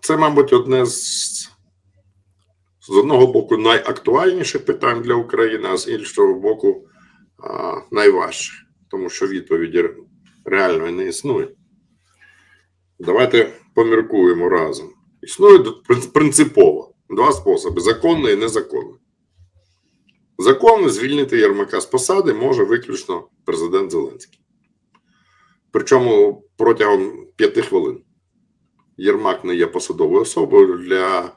Це, мабуть, одне з з одного боку найактуальніших питань для України, а з іншого боку, найважче, тому що відповіді реально не існує. Давайте поміркуємо разом. Існує принципово два способи: законний і незаконний. Законно звільнити Єрмака з посади може виключно президент Зеленський. Причому протягом п'яти хвилин. Єрмак не є посадовою особою для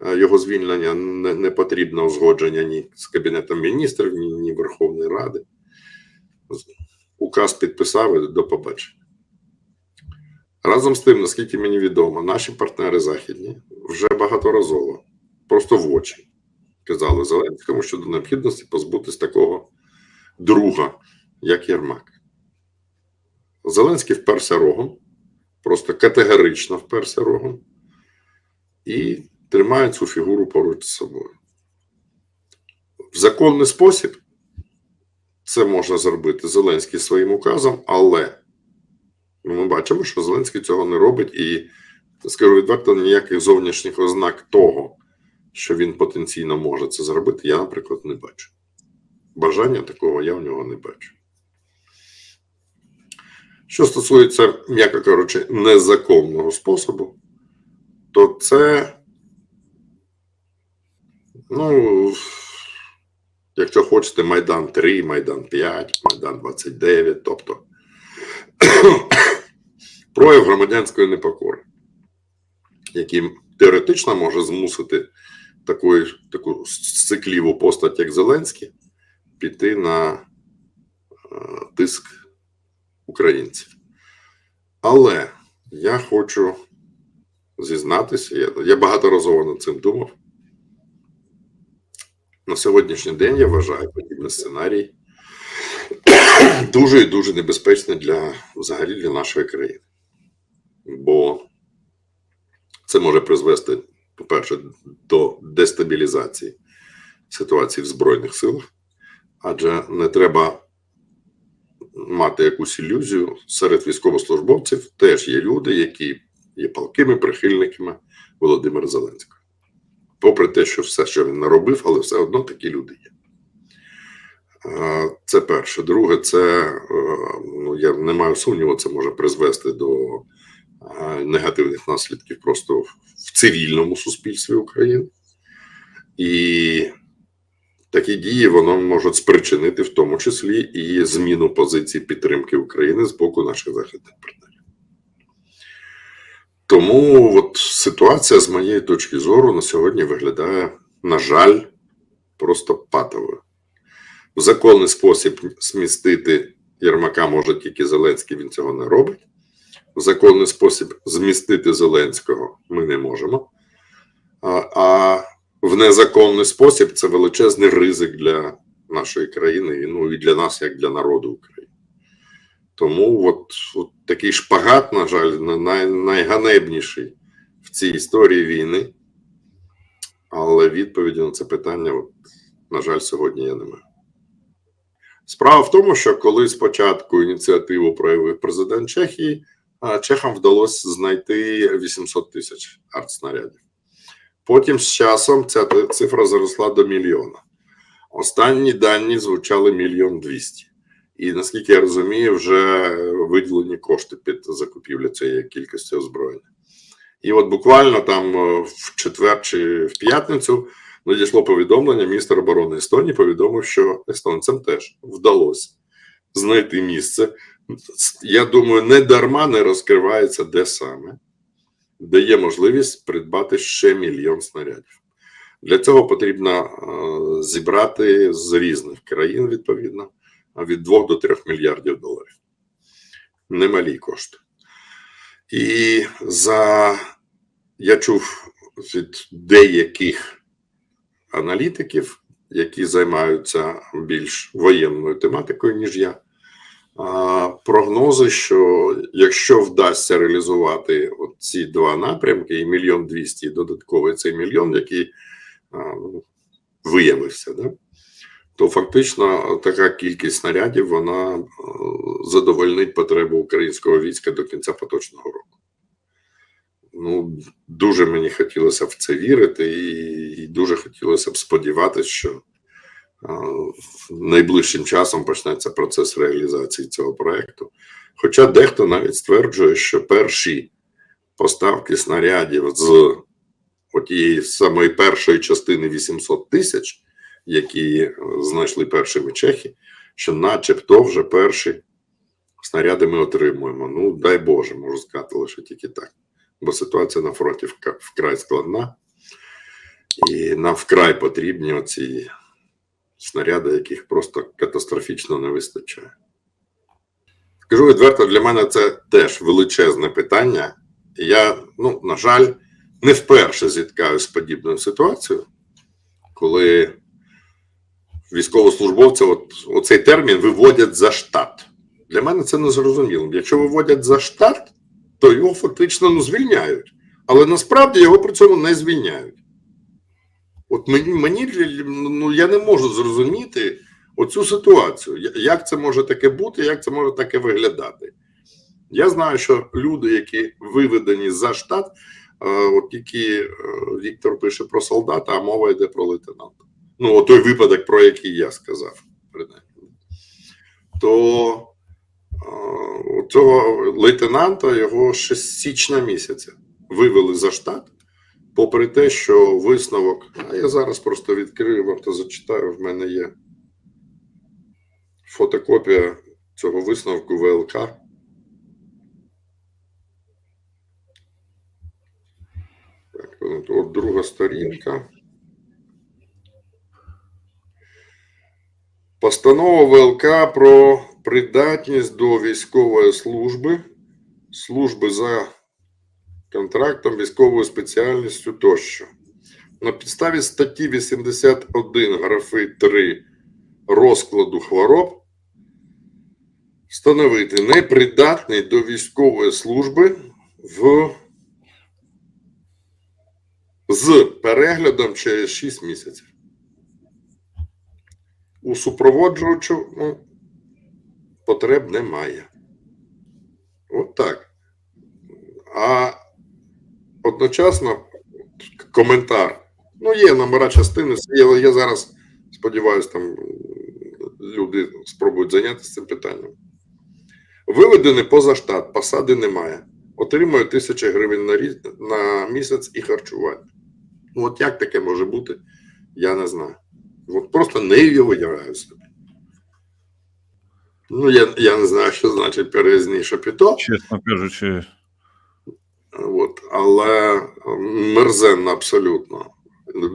е, його звільнення не, не потрібно узгодження ні з Кабінетом міністрів, ні, ні Верховної Ради. Указ підписав і до побачення. Разом з тим, наскільки мені відомо, наші партнери західні вже багаторазово, просто в очі, казали Зеленському щодо необхідності позбутись такого друга, як Єрмак. Зеленський вперся рогом, просто категорично вперся рогом і тримає цю фігуру поруч з собою. В законний спосіб це можна зробити Зеленський своїм указом, але ми бачимо, що Зеленський цього не робить, і скажу відверто, ніяких зовнішніх ознак того, що він потенційно може це зробити, я, наприклад, не бачу. Бажання такого я в нього не бачу. Що стосується, м'яко кажучи, незаконного способу, то це, ну, якщо хочете, Майдан 3, Майдан 5, Майдан 29, тобто прояв громадянської непокори, який теоретично може змусити такої, таку цикліву постать, як Зеленський, піти на е, тиск українців. Але я хочу зізнатися, я, я багаторазово над цим думав. На сьогоднішній день я вважаю подібний сценарій дуже і дуже небезпечний для взагалі для нашої країни. Бо це може призвести, по-перше, до дестабілізації ситуації в Збройних силах, адже не треба мати якусь ілюзію. Серед військовослужбовців теж є люди, які є палкими прихильниками Володимира Зеленського. Попри те, що все, що він наробив, але все одно такі люди є. Е, Це перше. Друге, це е, ну я не маю сумніву, це може призвести до е, негативних наслідків просто в цивільному суспільстві України. І такі дії воно можуть спричинити в тому числі і зміну позиції підтримки України з боку наших західних партнерів. Тому от ситуація з моєї точки зору на сьогодні виглядає, на жаль, просто патовою. В законний спосіб змістити Єрмака може тільки Зеленський, він цього не робить. В законний спосіб змістити Зеленського ми не можемо. А, в незаконний спосіб це величезний ризик для нашої країни, ну і для нас, як для народу України. Тому от, от такий шпагат, на жаль, най, найганебніший в цій історії війни. Але відповіді на це питання, от, на жаль, сьогодні я не маю. Справа в тому, що коли спочатку ініціативу проявив президент Чехії, чехам вдалося знайти 800 тисяч артснарядів. Потім з часом ця цифра зросла до мільйона. Останні дані звучали мільйон двісті. І наскільки я розумію, вже виділені кошти під закупівлю цієї кількості озброєння. І от буквально там е, в четвер чи в п'ятницю надійшло повідомлення. Міністр оборони Естонії повідомив, що естонцям теж вдалося знайти місце. Я думаю, не дарма не розкривається, де саме, де є можливість придбати ще мільйон снарядів. Для цього потрібно е, зібрати з різних країн, відповідно, від 2 до 3 мільярдів доларів. Немалі кошти. І за я чув від деяких аналітиків, які займаються більш воєнною тематикою, ніж я. Прогнози, що якщо вдасться реалізувати ці два напрямки, і мільйон двісті, додатковий цей мільйон, який виявився, да? то фактично така кількість снарядів вона задовольнить потребу українського війська до кінця поточного року. Ну, дуже мені хотілося в це вірити, і, дуже хотілося б сподіватися, що найближчим часом почнеться процес реалізації цього проекту. Хоча дехто навіть стверджує, що перші поставки снарядів з тієї самої першої частини 800 тисяч, які е, знайшли першими чехи, що начебто вже перші снаряди ми отримуємо. Ну, дай Боже, можу сказати лише тільки так. Бо ситуація на фронті вкрай складна, і нам вкрай потрібні оці снаряди, яких просто катастрофічно не вистачає. Скажу відверто, для мене це теж величезне питання. І я, ну, на жаль, не вперше зіткаюся з подібною ситуацією, коли військовослужбовця от, оцей термін виводять за штат. Для мене це не зрозуміло. Якщо виводять за штат, то його фактично ну, звільняють. Але насправді його при цьому не звільняють. От мені, мені ну, я не можу зрозуміти оцю ситуацію. Як це може таке бути, як це може таке виглядати? Я знаю, що люди, які виведені за штат, е, от тільки е, Віктор пише про солдата, а мова йде про лейтенанта. Ну, той випадок, про який я сказав, принаймні. То е, цього лейтенанта його ще з січня місяця вивели за штат, попри те, що висновок, а я зараз просто відкрию вам то зачитаю, в мене є фотокопія цього висновку ВЛК. Так, от, от друга сторінка. Постанова ВЛК про придатність до військової служби, служби за контрактом, військовою спеціальністю тощо. На підставі статті 81 графи 3 розкладу хвороб встановити непридатний до військової служби в з переглядом через 6 місяців. У супроводжувачу ну, потреб немає. От так. А одночасно коментар. Ну, є номера частини, я, я зараз сподіваюся, там люди спробують зайнятися цим питанням. Виведений поза штат, посади немає. Отримує тисячі гривень на, різ- на місяць і харчування. Ну, от як таке може бути, я не знаю. От просто не уявляю собі. Ну, я, я не знаю, що значить переїзний шапіто. чесно кажучи. От, але мерзенно абсолютно.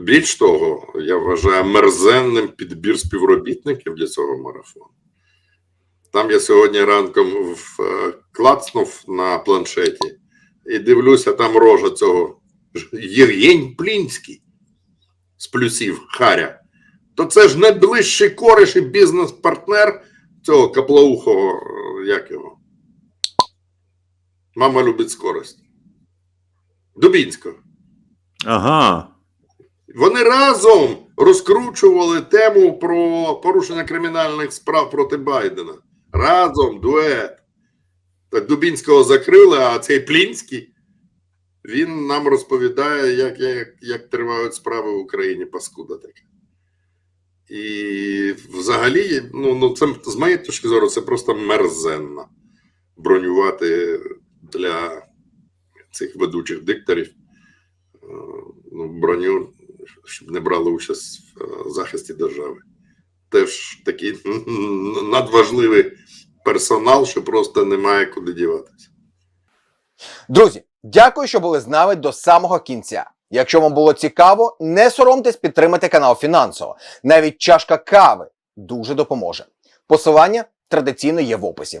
Більш того, я вважаю мерзенним підбір співробітників для цього марафону. Там я сьогодні ранком е, клацнув на планшеті і дивлюся, там рожа цього Євгень Плінський з плюсів Харя. То це ж найближчий кориш і бізнес-партнер цього каплоухого, е, як його. Мама любить скорость. Дубінського. Ага. Вони разом розкручували тему про порушення кримінальних справ проти Байдена. Разом дует. Так Дубінського закрили, а цей Плінський він нам розповідає, як, як, як тривають справи в Україні, паскуда така. І взагалі, ну, ну це з моєї точки зору, це просто мерзенно бронювати для цих ведучих дикторів е, ну, броню, щоб не брали участь в е, захисті держави. Теж такий надважливий персонал, що просто немає куди діватися. Друзі, дякую, що були з нами до самого кінця. Якщо вам було цікаво, не соромтесь підтримати канал фінансово. Навіть чашка кави дуже допоможе. Посилання традиційно є в описі.